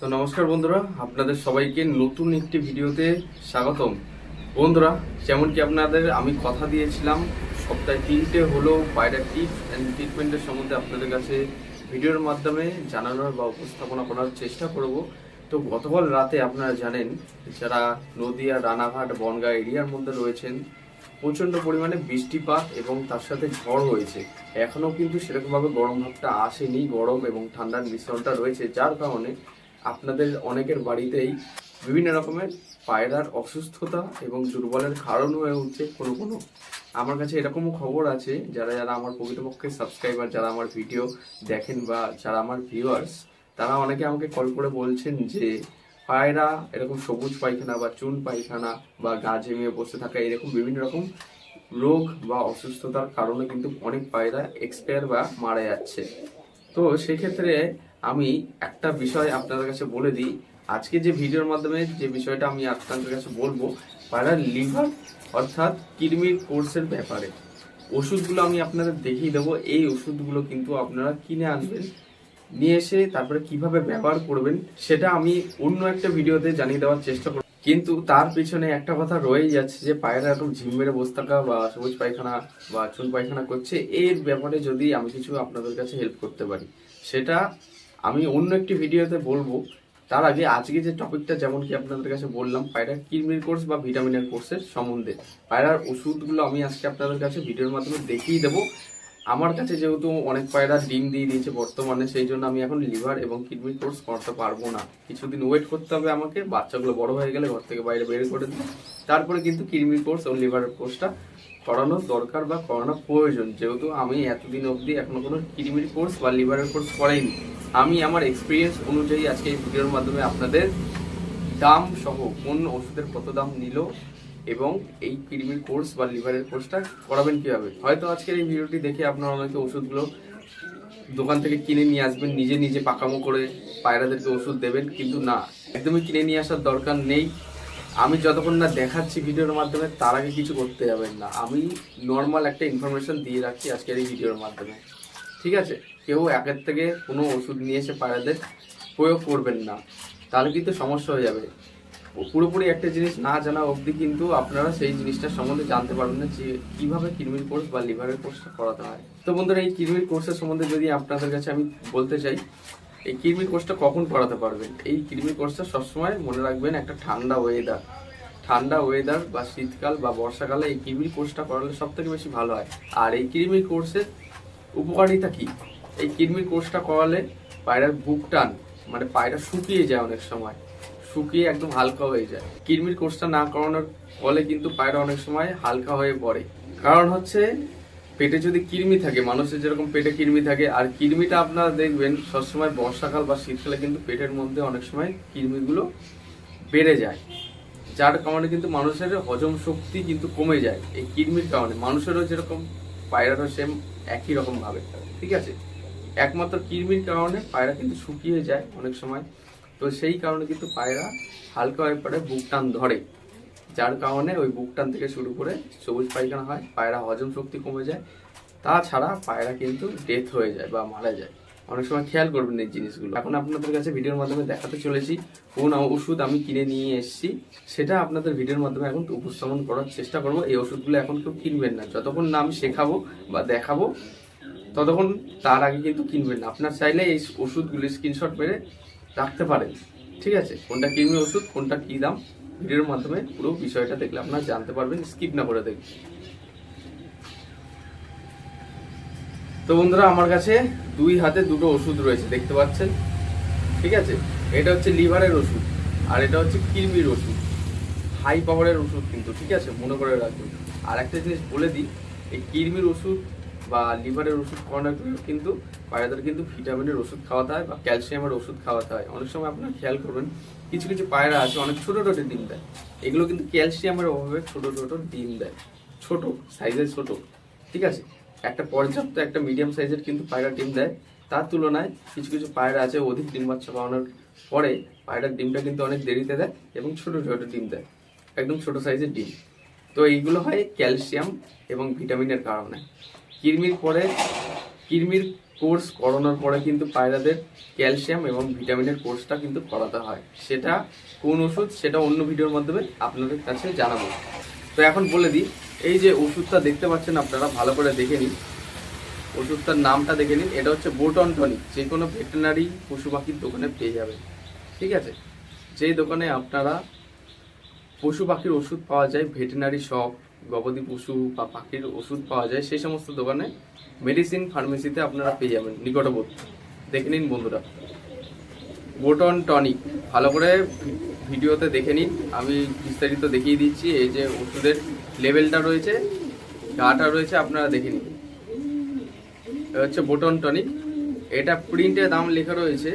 তো নমস্কার বন্ধুরা, আপনাদের সবাইকে নতুন একটি ভিডিওতে স্বাগতম। বন্ধুরা যেমন কি আপনাদের আমি কথা দিয়েছিলাম, সপ্তাহে তিনটে হলো পায়রা টিপ অ্যান্ড ট্রিটমেন্টের সম্বন্ধে আপনাদের কাছে ভিডিওর মাধ্যমে জানানোর বা উপস্থাপনা করার চেষ্টা করব। তো গতকাল রাতে আপনারা জানেন, যারা নদিয়া, রানাঘাট, বনগা এরিয়ার মধ্যে রয়েছেন প্রচণ্ড পরিমাণে বৃষ্টিপাত এবং তার সাথে ঝড় হয়েছে। এখনও কিন্তু সেরকমভাবে গরম ভাবটা আসেনি, গরম এবং ঠান্ডার মিশ্রণটা রয়েছে, যার কারণে আপনাদের অনেকের বাড়িতেই বিভিন্ন রকমের পায়রার অসুস্থতা এবং দুর্বলের কারণ হয়ে উঠছে কোনো কোনো। আমার কাছে এরকমও খবর আছে, যারা যারা আমার প্রকৃতপক্ষে সাবস্ক্রাইবার যারা আমার ভিডিও দেখেন বা যারা আমার ভিউয়ার্স তারা অনেকে আমাকে কল করে বলছেন যে, পায়রা এরকম সবুজ পায়খানা বা চুন পায়খানা বা গা জমিয়ে বসে থাকা এরকম বিভিন্ন রকম রোগ বা অসুস্থতার কারণে কিন্তু অনেক পায়রা এক্সপায়ার বা মারা যাচ্ছে। তো সেক্ষেত্রে আমি একটা বিষয় আপনাদের কাছে বলে দিই। আজকে যে ভিডিওর মাধ্যমে যে বিষয়টা আমি আপনাদের কাছে বলব পায়রার লিভার অর্থাৎ কিডনির কোর্সের ব্যাপারে। ওষুধগুলো আমি আপনাদের দেখিয়ে দেবো। এই ওষুধগুলো কিন্তু আপনারা কিনে আনবেন, নিয়ে এসে তারপরে কীভাবে ব্যবহার করবেন সেটা আমি অন্য একটা ভিডিওতে জানিয়ে দেওয়ার চেষ্টা করব। কিন্তু তার পিছনে একটা কথা রয়েই যাচ্ছে যে, পায়রা এরকম ঝিম মেরে বসে থাকা বা সবুজ পায়খানা বা চুন পায়খানা করছে, এর ব্যাপারে যদি আমি কিছু আপনাদের কাছে হেল্প করতে পারি, সেটা আমি অন্য একটি ভিডিওতে বলব, তার আগে আজকে যে টপিকটা যেমন কি আপনাদের কাছে বললাম পায়রার কিডনির কোর্স বা ভিটামিনের কোর্সের সম্বন্ধে। পায়রার ওষুধগুলো আমি আজকে আপনাদের কাছে ভিডিওর মাধ্যমে দেখিয়ে দেবো। আমার কাছে যেহেতু অনেক পায়রা ডিম দিয়ে দিয়েছে বর্তমানে, সেই জন্য আমি এখন লিভার এবং কিডনি কোর্স করতে পারব না। কিছুদিন ওয়েট করতে হবে আমাকে, বাচ্চাগুলো বড় হয়ে গেলে ঘর থেকে বাইরে বের করে দিই তারপরে কিন্তু কিডনি কোর্স ও লিভারের কোর্সটা করানোর দরকার বা করানো প্রয়োজন। যেহেতু আমি এতদিন অবধি এখনও কোনো কিডনির কোর্স বা লিভারের কোর্স করাইনি। আমি আমার এক্সপিরিয়েন্স অনুযায়ী আজকে এই ভিডিওর মাধ্যমে আপনাদের দাম সহ কোন ওষুধের কত দাম নিল এবং এই কিডনির কোর্স বা লিভারের কোর্সটা করাবেন কীভাবে? হয়তো আজকের এই ভিডিওটি দেখে আপনারা অনেকে ওষুধগুলো দোকান থেকে কিনে নিয়ে আসবেন, নিজে নিজে পাকামো করে পায়রাদেরকে ওষুধ দেবেন, কিন্তু না, একদমই কিনে নিয়ে আসার দরকার নেই। আমি যতক্ষণ না দেখাচ্ছি ভিডিওর মাধ্যমে, তার আগে কিছু করতে যাবেন না। আমি নর্মাল একটা ইনফরমেশন দিয়ে রাখছি আজকের এই ভিডিওর মাধ্যমে। ঠিক আছে? কেউ একের থেকে কোনো ওষুধ নিয়ে এসে পায়রাদের প্রয়োগ করবেন না। তাহলে কিন্তু সমস্যা হয়ে যাবে। পুরোপুরি একটা জিনিস না জানা অবধি কিন্তু আপনারা সেই জিনিসটার সম্বন্ধে জানতে পারবেন না যে কীভাবে কিডনির কোর্স বা লিভারের কোর্সটা করাতে হয়। তো বন্ধুরা, এই কিডনির কোর্সের সম্বন্ধে যদি আপনাদের কাছে আমি বলতে চাই, এই কিডনির কোর্সটা কখন করাতে পারবেন? এই কিডনির কোর্সটা সবসময় মনে রাখবেন একটা ঠান্ডা ওয়েদার ঠান্ডা ওয়েদার বা শীতকাল বা বর্ষাকালে এই কিডনির কোর্সটা করালে সব থেকে বেশি ভালো হয়। আর এই কিডনির কোর্সের উপকারিতা কি? এই কিডনির কোর্সটা করালে পায়রার বুক টান মানে পায়রা শুকিয়ে যায় অনেক সময়, শুকিয়ে একদম হালকা হয়ে যায়। কিডনির কোর্সটা না করানোর ফলে কিন্তু পায়রা অনেক সময় হালকা হয়ে পড়ে। কারণ হচ্ছে, পেটে যদি কৃমি থাকে, মানুষের যেরকম পেটে কৃমি থাকে, আর কৃমিটা আপনারা দেখবেন, সবসময় বর্ষাকাল বা শীতকালে কিন্তু পেটের মধ্যে অনেক সময় কৃমিগুলো বেড়ে যায়। যার কারণে কিন্তু মানুষের হজম শক্তি কিন্তু কমে যায় এই কৃমির কারণে। মানুষেরও যেরকম, পায়রারও সেম একই রকম ভাবে, ঠিক আছে? একমাত্র কৃমির কারণে পায়রা কিন্তু শুকিয়ে যায় অনেক সময়। তো সেই কারণে কিন্তু পায়রা হালকা পড়ে বুক টান ধরে। যার কারণে ওই বুক টান থেকে শুরু করে সবুজ পায়খানা হয়, পায়রা হজম শক্তি কমে যায়। তাছাড়া পায়রা কিন্তু ডেথ হয়ে যায় বা মারা যায়। অনেক সময় খেয়াল করবেন এই জিনিসগুলো। এখন আপনাদের কাছে ভিডিওর মাধ্যমে দেখাতে চলেছি, কোন ওষুধ আমি কিনে নিয়ে এসেছি, সেটা আপনাদের ভিডিওর মাধ্যমে এখন উপস্থাপন করার চেষ্টা করব। এই ওষুধগুলো এখন কেউ কিনবেন না। যতক্ষণ না আমি শেখাবো বা দেখাবো ততক্ষণ তার আগে কিন্তু কিনবেন আপনার চাইলে এই ওষুধগুলি স্ক্রিনশট মেরে রাখতে পারেন। ঠিক আছে? কোনটা কিনবে ওষুধ, কোনটা কী দাম? ভিডিওর মাধ্যমে পুরো বিষয়টা দেখলে আপনারা জানতে পারবেন স্কিপ না করে দেখবেন। তো বন্ধুরা, আমার কাছে দুই হাতে দুটো ওষুধ রয়েছে, দেখতে পাচ্ছেন? ঠিক আছে? এটা হচ্ছে লিভারের ওষুধ আর এটা হচ্ছে কিডনির ওষুধ। হাই পাওয়ারের ওষুধ কিন্তু, ঠিক আছে? মনে করে রাখবেন। আর একটা জিনিস বলে দিই, এই কিডনির ওষুধ বা লিভারের ওষুধ করানোর জন্য কিন্তু পায়রাদের কিন্তু ভিটামিনের ওষুধ খাওয়াতে হয় বা ক্যালসিয়ামের ওষুধ খাওয়াতে হয়। অনেক সময় আপনারা খেয়াল করবেন, কিছু কিছু পায়রা আছে, অনেক ছোটো ছোটো ডিম দেয়। এগুলো কিন্তু ক্যালসিয়ামের অভাবে ছোটো ছোটো ডিম দেয়। ছোট, সাইজের ছোট, ঠিক আছে? একটা পর্যাপ্ত একটা মিডিয়াম সাইজের কিন্তু পায়রা ডিম দেয়। তার তুলনায় কিছু কিছু পায়রা আছে, অধিক ডিম বাচ্চা পাওয়ানোর পরে পায়রার ডিমটা কিন্তু অনেক দেরিতে দেয় এবং ছোট ছোট ডিম দেয়, একদম ছোট সাইজের ডিম। তো এইগুলো হয় ক্যালসিয়াম এবং ভিটামিনের কারণে। কৃমির পরে কৃমির কোর্স করানোর পরে কিন্তু পায়রাদের ক্যালসিয়াম এবং ভিটামিনের কোর্সটা কিন্তু করাতে হয়। সেটা কোন ওষুধ, সেটা অন্য ভিডিওর মাধ্যমে আপনাদের কাছে জানাব। তো এখন বলে দিই, এই যে ওষুধটা দেখতে পাচ্ছেন আপনারা, ভালো করে দেখে নিন। ওষুধটার নামটা দেখে নিন, এটা হচ্ছে বোটন টনিক। যে কোনো ভেটেরিনারি পশু পাখির দোকানে পেয়ে যাবেন। ঠিক আছে? যেই দোকানে আপনারা পশু পাখির ওষুধ পাওয়া যায় ভেটেরিনারি শপ, গবাদি পশু বা পাখির ওষুধ পাওয়া যায়, সেই সমস্ত দোকানে মেডিসিন ফার্মেসিতে আপনারা পেয়ে যাবেন, নিকটবর্তী। দেখে নিন বন্ধুরা। বোটন টনিক ভালো করে ভিডিওতে দেখে নিন। আমি বিস্তারিত দেখিয়ে দিচ্ছি, এই যে ওষুধের লেভেলটা রয়েছে, গাটা রয়েছে, আপনারা দেখে নিন। হচ্ছে বোটন টনিক এটা প্রিন্টের দাম লেখা রয়েছে।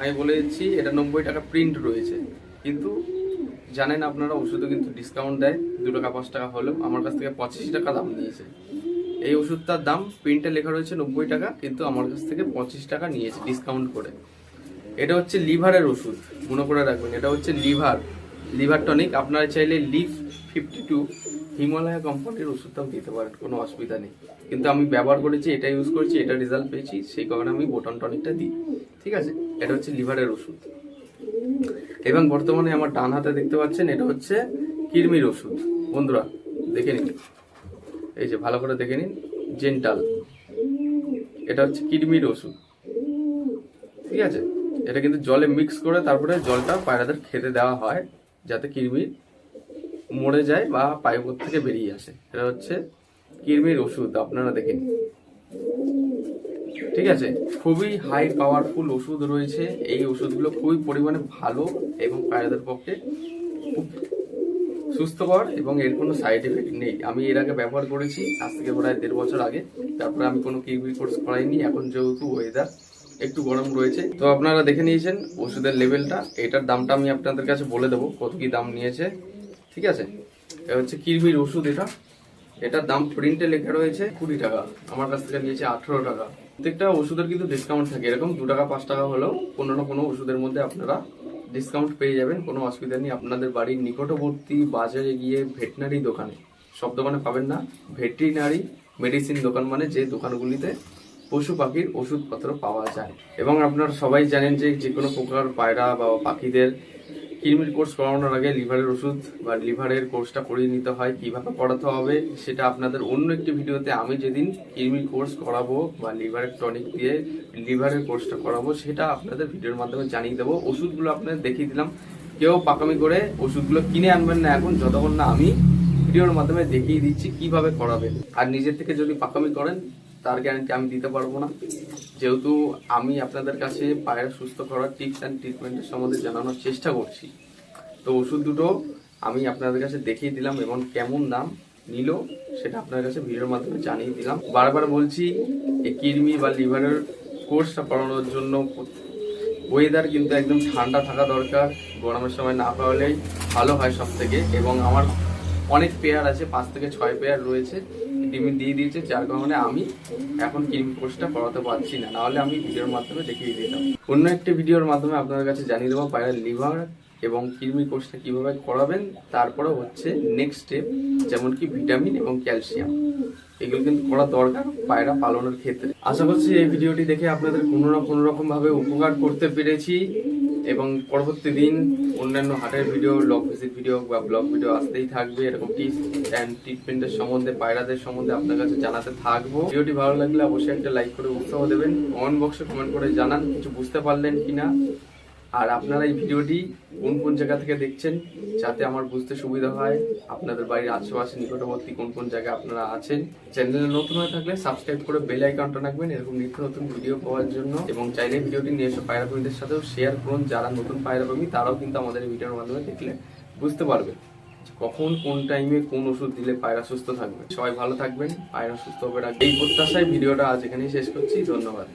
আমি বলে দিচ্ছি, এটা নব্বই টাকা প্রিন্ট রয়েছে। কিন্তু জানেন আপনারা ওষুধে কিন্তু ডিসকাউন্ট দেয়। দু টাকা, পাঁচ টাকা হলেও। আমার কাছ থেকে পঁচিশ টাকা দাম নিয়েছে। এই ওষুধটার দাম প্রিন্টে লেখা রয়েছে নব্বই টাকা, কিন্তু আমার কাছ থেকে পঁচিশ টাকা নিয়েছে ডিসকাউন্ট করে। এটা হচ্ছে লিভারের ওষুধ। মনে করে রাখবেন, এটা হচ্ছে লিভার। লিভার টনিক, আপনারা চাইলে লিভ ফিফটি টু, হিমালয়া কোম্পানির ওষুধটাও দিতে পারেন, কোনো অসুবিধা নেই। কিন্তু আমি ব্যবহার করেছি, এটা ইউজ করেছি, এটা রেজাল্ট পেয়েছি, সেই কারণে আমি বোটন টনিকটা দিই। ঠিক আছে? এটা হচ্ছে লিভারের ওষুধ। এবং বর্তমানে আমার ডান হাতে দেখতে পাচ্ছেন, এটা হচ্ছে কিরমির ওষুধ। বন্ধুরা, দেখে নিন। এই যে, ভালো করে দেখে নিন, জেন্টাল। এটা হচ্ছে কিডমির ওষুধ। ঠিক আছে? এটা কিন্তু জলে মিক্স করে তারপরে জলটা পায়রাদের খেতে দেওয়া হয়, যাতে কৃমি মরে যায় বা পাইপ থেকে বেরিয়ে আসে। এটা হচ্ছে কৃমির ওষুধ, আপনারা দেখে নিন। ঠিক আছে? খুবই হাই পাওয়ারফুল ওষুধ রয়েছে। এই ওষুধগুলো খুবই পরিমাণে ভালো এবং পায়রাদের পক্ষে সুস্থকর এবং এর কোনো সাইড এফেক্ট নেই। আমি এর আগে ব্যবহার করেছি, আজ থেকে প্রায় দেড় বছর আগে। তারপরে আমি কোনো কিউবি কোর্স করাইনি, এখন যেহেতু ওয়েদার একটু গরম রয়েছে। তো আপনারা দেখে নিয়েছেন ওষুধের লেভেলটা এটার দামটা আমি আপনাদের কাছে বলে দেবো, কত কি দাম নিয়েছে। ঠিক আছে? এটা হচ্ছে কিরমির ওষুধ এটা। এটার দাম প্রিন্টে লেখা রয়েছে কুড়ি টাকা। আমার কাছ থেকে নিয়েছে আঠেরো টাকা। প্রত্যেকটা ওষুধের কিন্তু ডিসকাউন্ট থাকে। এরকম দু টাকা, পাঁচ টাকা হলেও কোনো না কোনো ওষুধের মধ্যে আপনারা ডিসকাউন্ট পেয়ে যাবেন। কোনো অসুবিধা নেই। আপনাদের বাড়ির নিকটবর্তী বাজারে গিয়ে ভেটেনারি দোকানে, সব দোকানে পাবেন না। ভেটেরিনারি মেডিসিন দোকান মানে যে দোকানগুলিতে পশু পাখির ওষুধপত্র পাওয়া যায়। এবং আপনারা সবাই জানেন যে যে কোনো প্রকার পায়রা বা পাখিদের কৃমির কোর্স করানোর আগে লিভারের ওষুধ বা লিভারের কোর্সটা করিয়ে নিতে হয়, কীভাবে করাতে হবে সেটা আপনাদের অন্য একটি ভিডিওতে আমি যেদিন কৃমির কোর্স করাবো বা লিভারের টনিক দিয়ে লিভারের কোর্সটা করাবো সেটা আপনাদের ভিডিওর মাধ্যমে জানিয়ে দেবো। ওষুধগুলো আপনাদের দেখিয়ে দিলাম। কেউ পাকামি করে ওষুধগুলো কিনে আনবেন না এখন, যতক্ষণ না আমি ভিডিওর মাধ্যমে দেখিয়ে দিচ্ছি কীভাবে করাবেন। আর নিজের থেকে যদি পাকামি করেন তার গ্যারান্টি আমি দিতে পারব না। যেহেতু আমি আপনাদের কাছে পায়ের সুস্থ করার টিপস অ্যান্ড ট্রিটমেন্টের সম্বন্ধে জানানোর চেষ্টা করছি। তো ওষুধ দুটো আমি আপনাদের কাছে দেখিয়ে দিলাম এবং কেমন দাম নিল সেটা আপনার কাছে ভিডিওর মাধ্যমে জানিয়ে দিলাম। বারবার বলছি, এই কিডনি বা লিভারের কোর্সটা পড়ানোর জন্য ওয়েদার কিন্তু একদম ঠান্ডা থাকা দরকার, গরমের সময় না পাওয়ালেই ভালো হয় সব থেকে এবং আমার অনেক পেয়ার আছে, পাঁচ থেকে ছয় পেয়ার রয়েছে। ডিমি দিয়ে দিয়েছে, যার কারণে আমি এখন ক্রিম কোর্সটা করাতে পারছি না। নাহলে আমি ভিডিওর মাধ্যমে দেখিয়ে দিতাম। অন্য একটি ভিডিওর মাধ্যমে আপনাদের কাছে জানিয়ে দেবো পায়ের লিভার এবং কৃমি কোর্সটা কীভাবে করাবেন, তারপরে হচ্ছে নেক্সট স্টেপ যেমন কি ভিটামিন এবং ক্যালসিয়াম। এগুলো কিন্তু করা দরকার পায়রা পালনের ক্ষেত্রে। আশা করছি এই ভিডিওটি দেখে আপনাদের কোনো না কোনো রকম ভাবে উপকার করতে পেরেছি। এবং পরবর্তী দিন অন্যান্য হাটের ভিডিও ব্লগ ভিজিট ভিডিও বা ব্লগ ভিডিও আসতেই থাকবে। এরকম টিপস অ্যান্ড ট্রিটমেন্টের সম্বন্ধে, পায়রাদের সম্বন্ধে আপনার কাছে জানাতে থাকব। ভিডিওটি ভালো লাগলে অবশ্যই একটা লাইক করে উৎসাহ দেবেন। কমেন্ট বক্সে কমেন্ট করে জানান, কিছু বুঝতে পারলেন কিনা। আর আপনারা এই ভিডিওটি কোন কোন জায়গা থেকে দেখছেন যাতে আমার বুঝতে সুবিধা হয়, আপনাদের বাড়ির আশেপাশে, নিকটবর্তী কোন কোন জায়গায় আপনারা আছেন, চ্যানেলে নতুন হয়ে থাকলে সাবস্ক্রাইব করে বেল আইকনটা রাখবেন, এরকম নিত্য নতুন ভিডিও পাওয়ার জন্য। এবং চাইলে ভিডিওটি নিয়ে এসে পায়রা সাথেও শেয়ার করুন, যারা নতুন পায়রাপ্রেমী তারাও কিন্তু আমাদের ভিডিওর মাধ্যমে দেখলে বুঝতে পারবে কখন, কোন টাইমে কোন ওষুধ দিলে পায়রা সুস্থ থাকবে। সবাই ভালো থাকবেন, পায়রা সুস্থ হবে রাখবে এই প্রত্যাশায় ভিডিওটা আজ এখানেই শেষ করছি, ধন্যবাদ।